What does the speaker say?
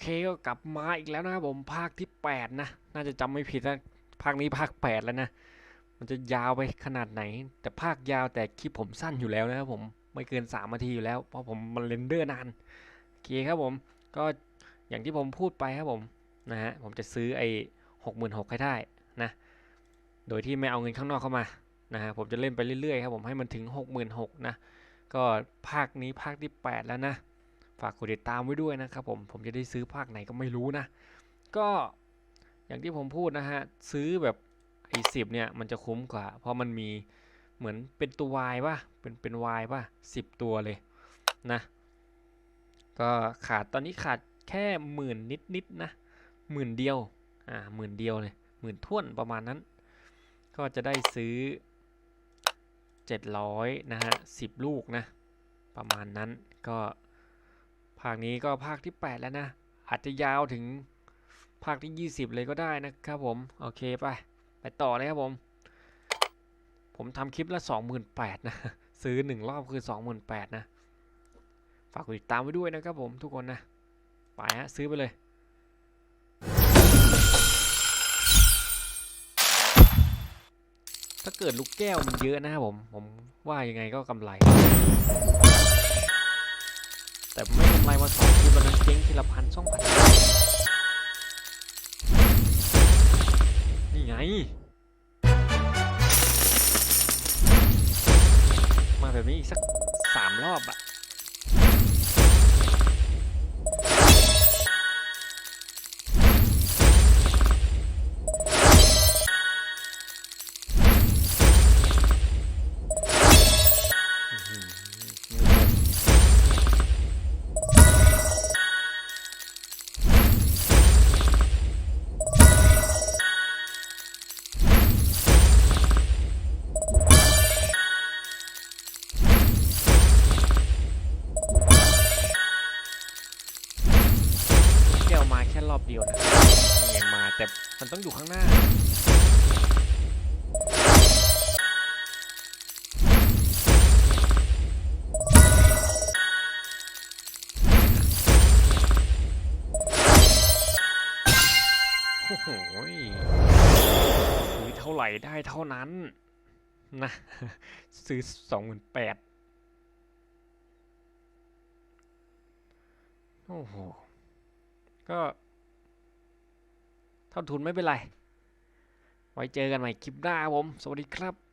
เคก็กลับมาอีกแล้วนะครับผมภาคที่ 8 นะ น่าจะจำไม่ผิดนะภาคนี้ภาค 8 แล้วนะ มันจะยาวไปขนาดไหน แต่ภาคยาวแต่คลิปผมสั้นอยู่แล้วนะครับผมไม่เกิน 3 นาทีอยู่แล้ว เพราะผมมันเรนเดอร์นานโอเคครับผมก็อย่างที่ผมพูดไปครับผมนะฮะผมจะซื้อไอ้หกหมื่นหกให้ได้นะโดยที่ไม่เอาเงินข้างนอกเข้ามานะฮะผมจะเล่นไปเรื่อยๆครับผมให้มันถึง 66,000นะก็ภาคนี้ภาคที่ 8 แล้วนะ ฝากกดติดตามไว้ด้วยนะครับผมผมจะได้ซื้อภาคไหนก็ไม่รู้นะ ก็อย่างที่ผมพูดนะฮะ ซื้อแบบไอ้สิบเนี่ยมันจะคุ้มกว่า เพราะมันมีเหมือนเป็นตัววายป่ะเป็นเป็นวายป่ะสิบตัวเลยนะ ก็ขาดตอนนี้ขาดแค่หมื่นนิดนิดนะหมื่นเดียวอ่าหมื่นเดียวเลยหมื่นท่วนประมาณนั้น ก็จะได้ซื้อ 700 นะฮะ 10 ลูกนะ ประมาณนั้นก็ ภาคนี้ก็ภาคที่ 8 แล้วนะ อาจจะยาวถึงภาคที่ 20 เลยก็ได้นะครับผม โอเคไป ไปต่อเลยครับผม ผมทำคลิปละ 28,000นะ ซื้อ 1 รอบคือ 28,000นะ ฝากกดติดตามไว้ด้วยนะครับผมทุกคนนะ ไปฮะ ซื้อไปเลยถ้าเกิดลูกแก้วมันเยอะนะครับผม ผมว่ายังไงก็กำไรำไรมาสองคือวันนั้นเจ๊งทีละพันสองพันนี่ไง มาแบบนี้อีกสักสามรอบอะ แก้วมาแค่รอบเดียวนะนี่มาแต่มันต้องอยู่ข้างหน้าโอ้โหซื้อเท่าไหร่ได้เท่านั้น นะ ซื้อสองหมื่นแปดโอ้โห ก็เท่าทุนไม่เป็นไร ไว้เจอกันใหม่คลิปหน้าครับผม สวัสดีครับ